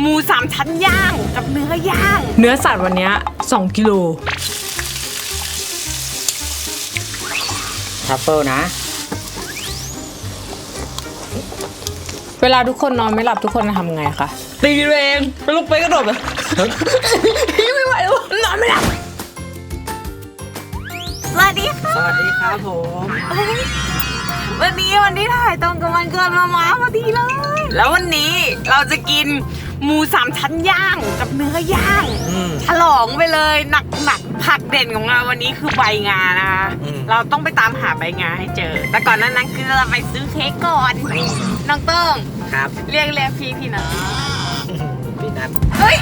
หมูสามชั้นย่างกับเนื้อย่างเนื้อสัตว์วันเนี้ย2กิโลทัฟเฟิลนะ เวลาทุกคนนอนไม่หลับทุกคนจะทำไงคะตีตัวเองไปลุกไปกระโดดเลย ไม่ไหวแล้วนอนไม่หลับสวัสดีค่ะสวัสดีครับผม วันนี้วันที่ถ่ายตรงกับวันเกิดมาม้าพอดีเลย แล้ววันนี้เราจะกิน หมูสามชั้นย่างกับเนื้อย่างอืม ฉลองไปเลยหนักหนักๆผักเด่นของเราวันนี้คือใบงานะคะ อืม เราต้องไปตามหาใบงาให้เจอ แต่ก่อนหนั้นนั้นคือเราไปซื้อเค้กก่อน น้องเติ้งครับ เรียกเรียกพี่พี่นะพี่นัท เฮ้ย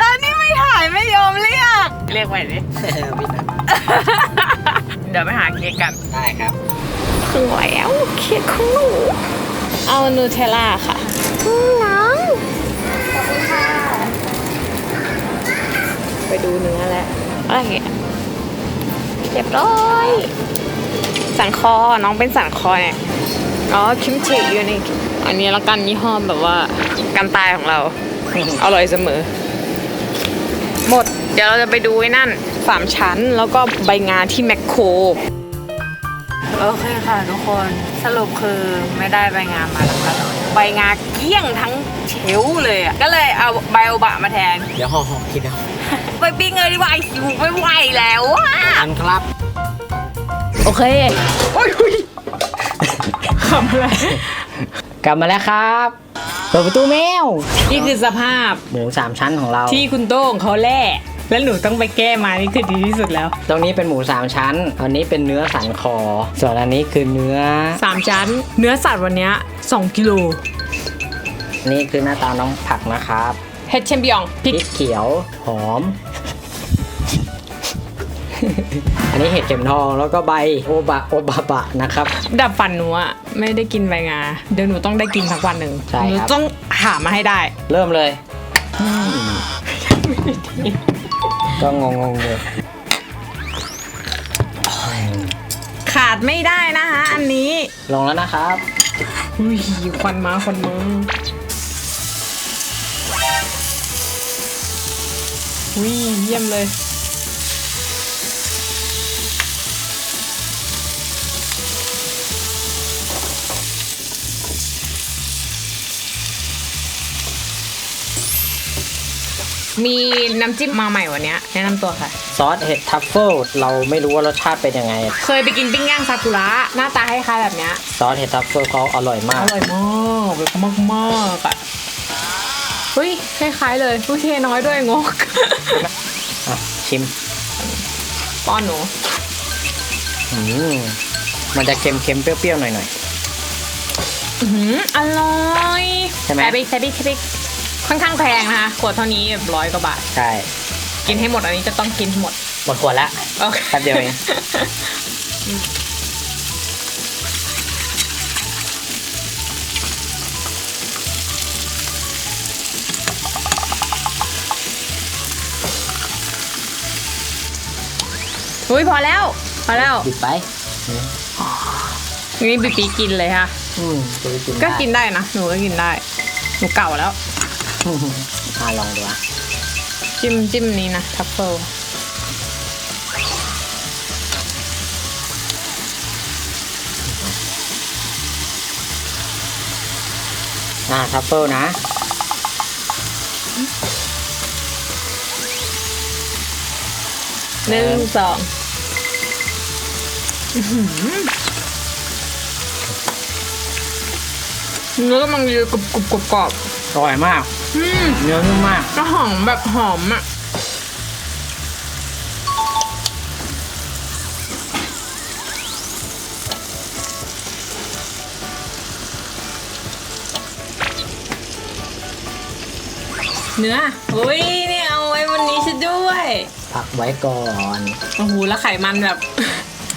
ตอนนี้ไม่ถ่ายไม่ยอมเรียก เรียกไปดิ พี่นัทเดี๋ยวไปหาเค้กกัน ได้ครับสวยอะเค้กของหนูเอานูเทลล่าค่ะน้อง ไปดูเนื้อแล้วโอเคเรียบร้อย สันคอ น้องเป็นสันคอเนี่ย อ๋อ คิมจิอยู่ในอันนี้แล้วกันยี่ห้อแบบว่ากันตายของเรา อร่อยเสมอ หมด เดี๋ยวเราจะไปดูไอ้นั่นสามชั้นแล้วก็ใบงาที่แมคโคร โอเคค่ะทุกคน สรุปคือไม่ได้ใบงามาแล้วค่ะใบงาเกลี้ยงทั้งเชลฟ์เลยอะ ก็เลยเอาใบโอบะมาแทน เดี๋ยวห่อห่อกินนะ ไปปิ้งเลยดีกว่าหิวไม่ไหวแล้วอะอันครับ โอเคขำอะไรกลับมาแล้วครับเปิดประตูแมว นี่คือสภาพหมูสามชั้นของเรา ที่คุณโต้งเขาแล่แล้วหนูต้องไปแก้มานี่คือดีที่สุดแล้ว ตรงนี้เป็นหมูสามชั้น อันนี้เป็นเนื้อสันคอ ส่วนอันนี้คือเนื้อ สามชั้น เนื้อสัตว์วันเนี้ย2กิโลนี่คือหน้าตาน้องผักนะครับเฮดเชมเบียงพพริริกกเขียว หอม อันนี้เห็ดเข็มทองแล้วก็ใบโอบะโอบะบะนะครับ ดับฟันหนูอะไม่ได้กินใบงา เดี๋ยวหนูต้องได้กินสักวันหนึ่งใช่หนูครับต้องหามาให้ได้ เริ่มเลย ก็งงงๆเลยขาดไม่ได้นะคะอันนี้ลงแล้วนะครับ อุ้ยควันมาควันมาอุ้ยเยี่ยมเลย มีน้ำจิ้มมาใหม่วันเนี้ยแนะนำตัวค่ะ ซอสเห็ดทัฟเฟิลเราไม่รู้ว่ารสชาติเป็นยังไง เคยไปกินปิ้งย่างซากุระหน้าตาคล้ายๆแบบเนี้ยซอสเห็ดทัฟเฟิลเขาอร่อยมาอก ร่อยมากแบบมากมากๆอะเฮ้ยคล้ายๆเลยผู้เทน้อยด้วยงก อะ ชิมป้อนหนูอืมมันจะเค็มๆเปรี้ยวๆหน่อย อื้อหืออร่อยใช่ไหมแซ่บอีกแซ่บอีกแซ่บอีก ค่อนข้างแพงนะคะขวดเท่านี้แบบร้อยกว่าบาทๆใช่กินให้หมดอันนี้จะต้องกินให้หมดหมดขวดละโอเคแป๊บเดียวเองอุ้ยพอแล้ว พอแล้วบิดไปนี่ปีปีกินเลยค่ะอืมจะไปกินก็ได้กินได้นะ หนูก็กินได้ หนูเก่าแล้ว อ่าลองดูอะจิ้มจิ้มนี้นะทัฟเฟิลอ่าทัฟเฟิลนะหนึ่งสองอื้อหือเนื้อกำลังดีกรุบกรุบกรอบกรอบอร่อยมาก อืมเนื้อนุ่มมากก็หอมแบบหอมอะเนื้ออุ้ยนี่เอาไว้วันนี้ฉันด้วยพักไว้ก่อนโอ้โหแล้วไขมันแบบ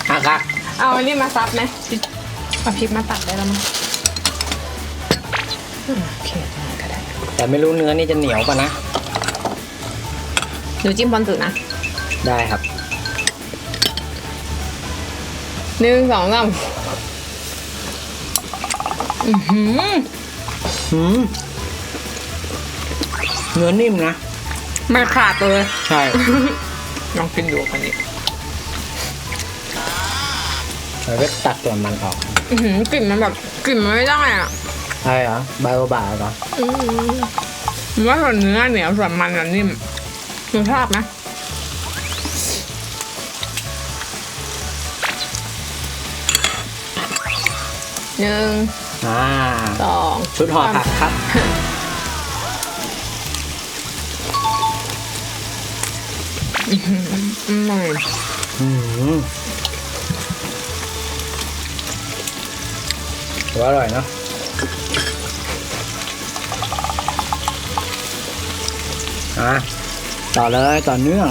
อะครับเอาอันนี้มาซับไหมเอาพริกมาตัดได้แล้วมั้งอืมโอเคได้ก็ได้ แต่ไม่รู้เนื้อนี่จะเหนียวป่ะนะ หนูจิ้มบอลสุดนะได้ครับ หนึ่งสองสามอือหือหืมเนื้อนิ่มนะ ไม่ขาดเลย ใช่ ลองกินดูกันดิเราก็ตัดส่วนมันออก อื้อหือกลิ่นมันแบบกลิ่นมันไม่ได้อะ ใช่เหรอไบโอบาเหรอมันว่าส่วนเนื้อเหนียวส่วนมันอะนิ่มคุณชอบไหมหนึ่งอ่าสองชุดห่อผักครับ อืมอืมถือว่าอร่อยเนาะ อะต่อเลยต่อเนื่อง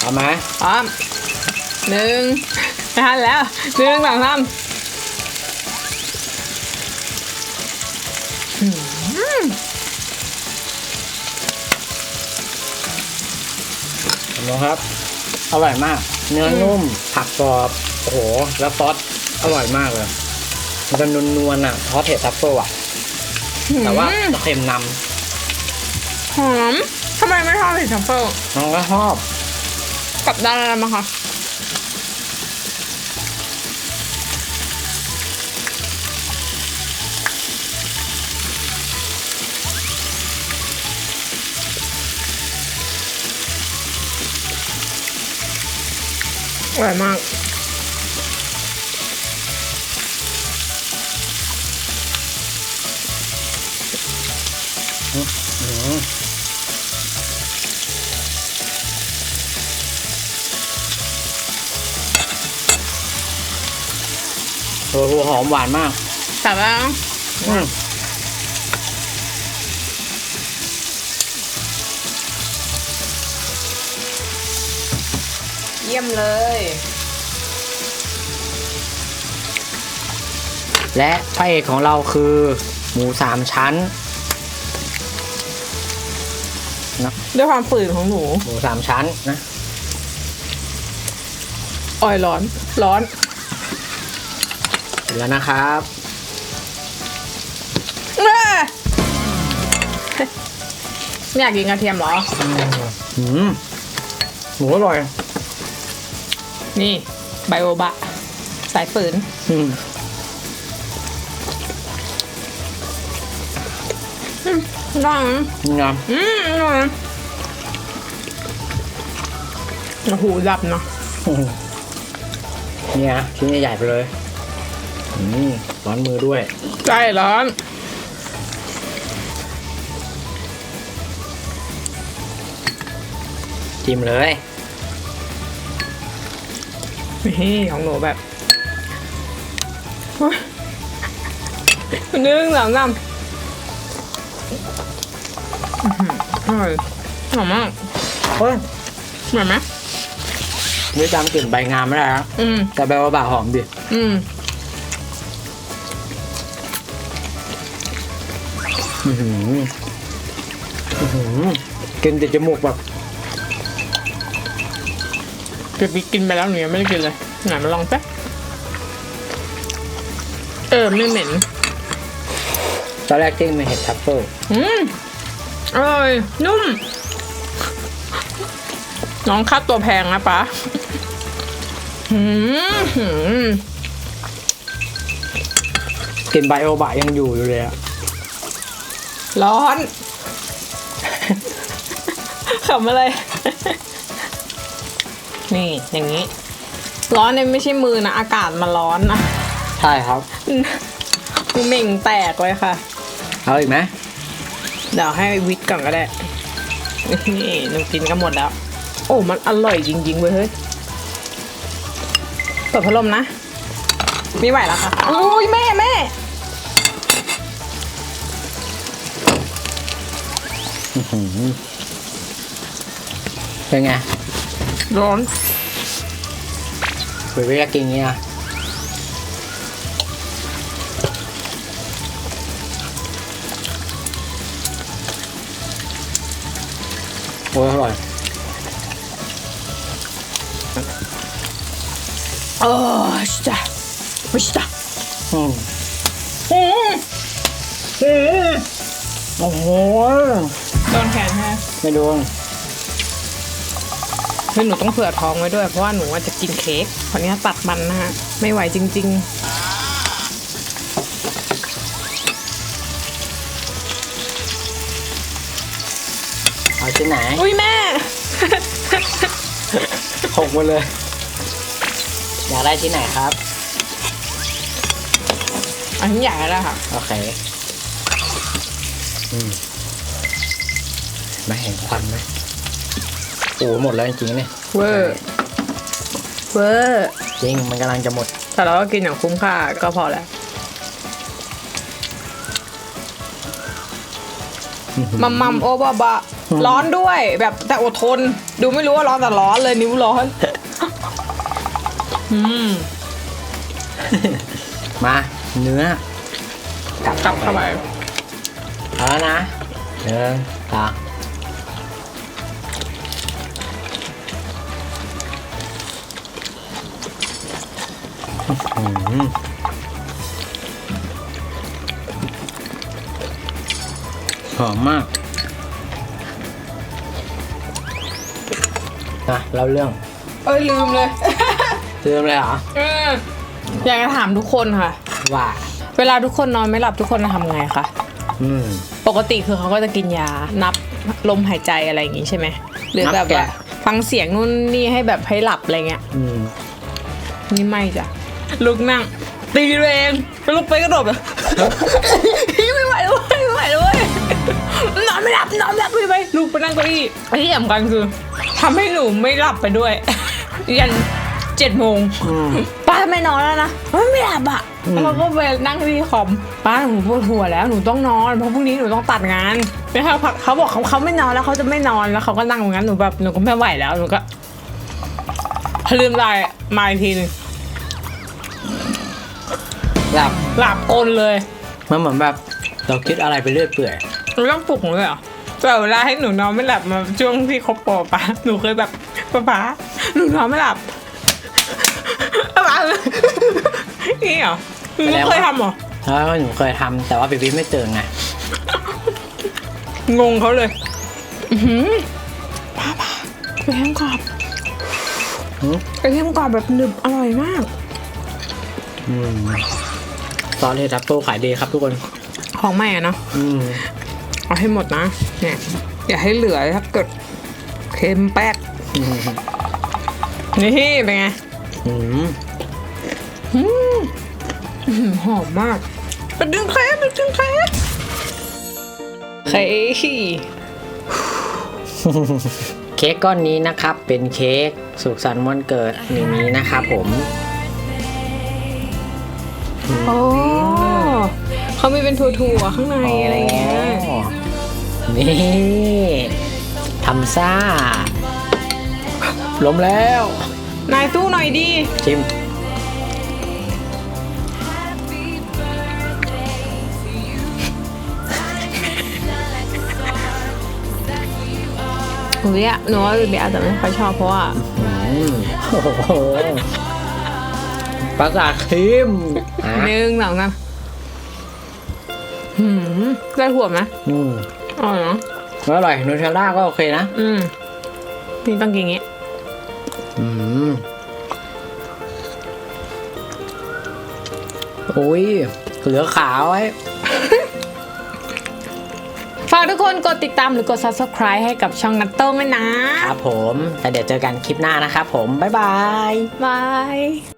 เอาไหมพร้อมหนึ่งไม่ทันแล้วหนึ่งสองสามเห็นไหมครับ อร่อยมาก เนื้อนุ่ม ผักกรอบโอ้โห แล้วซอสอร่อยมากเลย มันจะนวลๆอะเพราะเทสทัฟเฟิลอะ แต่ว่าจะเค็มนหอมทำไมไม่ชอบเห็ดทัฟเฟิลำน้องก็ชอบ กับด้านอะไรมาคะ อร่อยมากเออหัวหอมหวานมากแต่ว่า อืม เยี่ยมเลย และพระเอกของเราคือหมูสามชั้นด้วยความฝืนของหนูหมูสามชั้นนะอ้อยร้อนร้อนเสร็จแล้วนะครับแม่ไม่อยากกินกระเทียมเหรออืมหมูอร่อย นี่ไบโอบะ สายฝืน อืมอร่อยนะนี่ไงอืมอร่อยนะโอ้โหดับเนาะอืมเนี่ยชิ้นใหญ่ๆไปเลยอืมร้อนมือด้วยใจร้อนจิ้มเลย นี่ของหนูแบบโอ๊ยหนึ่งสองสามอื้อหืออร่อยหอมมากเฮ้ยเหมือนไหมนี่จำกลิ่นใบงามไม่ได้แล้วอืม แต่ใบว่าบาหอมดิ อืมอื้อหืออื้อหือกินติดจมูกแบบ เดี๋ยวพี่กินไปแล้วหนูยังไม่ได้กินเลยไหนมาลองสักเออไม่เหม็น ตอนแรกจิ้มเป็นเห็ดทัฟเฟิลอืมอร่อยนุ่ม น้องคัดตัวแพงนะป๊าอืมหืมกลิ่นไบโอบะยังอยู่อยู่เลยอะร้อน ขำอะไร นี่อย่างนี้ ร้อนเนี่ยไม่ใช่มือนะ อากาศมันร้อนนะใช่ครับเหม่งแตกเลยค่ะ เอาอีกไหมเดี๋ยวให้วิทย์ก่อนก็ได้ นี่หนูกินก็หมดแล้ว โอ้ มันอร่อยจริงๆเว้ยเฮ้ยเปิดพัดลมนะ ไม่ไหวแล้วค่ะโอ้ยแม่แม่เป็นไง ร้อนคุยเวลากินอย่างงี้นะโอ้ยอร่อยออจ้ะจ้ะอืมอืมโอ้โหโดนแขนใช่ไหมไม่โดน คือหนูต้องเผื่อท้องไว้ด้วย เพราะว่าหนูว่าจะกินเค้กคนนี้ตัดมันนะฮะ ไม่ไหวจริง เอาชิ้นไหนๆ อุ้ยแม่ หกหมดเลย อยากได้ชิ้นไหนครับ อันนี้ใหญ่แล้วค่ะ โอเค อืมไม่เห็นควันไหม โอ้หมดแล้วจริงๆเนี่ยเวอร์เวอร์จริงมันกำลังจะหมด แต่เราก็กินอย่างคุ้มค่าก็พอแล้วมัมมัมโอบะบะ ร้อนด้วยแบบแต่อดทน ดูไม่รู้ว่าร้อนแต่ร้อนเลยนิ้วร้อนอืมมา เนื้อกลับเข้าไปเอาแล้วนะหนึ่งสอง หือหอมมากนะเล่าเรื่องเอ้ยลืมเลยเรื่องเลยเหรอเอออยากจะถามทุกคนค่ะ ว่าเวลาทุกคนนอนไม่หลับทุกคนจะทำไงคะอืม ปกติคือเขาก็จะกินยานับลมหายใจอะไรอย่างงี้ใช่ไหมหรือนับแบบว่าแกะฟังเสียงนู่นนี่ให้แบบให้หลับอะไรเงี้ยอืม นี่ไม่จ้ะ ลุกนั่ง ตีตัวเองลุกไปกระโดดแบบไม่ไหวแล้วเว้ยไม่ไหวแล้วเว้ยนอนไม่หลับนอนไม่หลับไปไปลุกไปนั่งเก้าอี้ไอ้ที่สำคัญคือทำให้หนูไม่หลับไปด้วย ยันเจ็ดโมงอืมป้าไม่นอนแล้วนะเฮ้ยไม่หลับอะอืมแล้วก็ไปนั่งที่คอมป้าหนูปวดหัวแล้วหนูต้องนอนเพราะพรุ่งนี้หนูต้องตัดงานแล้วเขาเขาบอกเขาเขาไม่นอนแล้วเขาจะไม่นอนแล้วเขาก็นั่งอย่างนั้นหนูแบบหนูก็ไม่ไหวแล้วหนูก็พอลืมตามาอีกทีหนึง หลับหลับกลนเลยมันเหมือนแบบเราคิดอะไรไปเรื่อยเปื่อยหนูต้องปลุกหนูเลยเหรอแต่เวลาให้หนูนอนไม่หลับมาช่วงที่คบปอป้าหนูเคยแบบป้าป้าหนูนอนไม่หลับป้าป้านี่เหรอหนูไม่เคยทำเหรอแล้วหนูเคยทำแต่ว่าปีปีไม่ตื่นไงงงเขาเลยอือหือป้าป้ากระเทียมกรอบหืมกระเทียมกรอบแบบหนึบอร่อยมาก อืม ซอสเฮดับเบิลขายดีครับทุกคน ของใหม่อะเนาะอืมเอาให้หมดนะ เนี่ย อย่าให้เหลือถ้าเกิดเค็มแป๊กอืมนี่เป็นไงอืมอืมอื้อหือหอมมากเป็นดึงเค้กเป็นดึงเค้กเค้กเค้กก้อนนี้นะครับ เป็นเค้กสุขสันต์วันเกิดมิมีนะครับผม โอ้เขามีเป็นถั่วๆข้างในอะไรอย่างเงี้ยอ๋อนี่ทำซ่า ล้มแล้ว นายตู้หน่อยดี ชิม หนูเรียกหนูว่าเบียร์อาจจะไม่ค่อยชอบเพราะว่าอืมโอ้โห ปราสาทครีมอะหนึ่งสองสามหืมได้ถั่วไหมอืมอร่อยเนาะอร่อยนูเทลล่าก็โอเคนะ อืมนี่ต้องกินอย่างงี้ อืมโอ้ยเหลือขาวไว้ ฝากทุกคนกดติดตามหรือกด subscribe ให้กับช่องนัตโต้ไหมนะ ครับผม แต่เดี๋ยวเจอกันคลิปหน้านะครับผม บ๊ายบาย บาย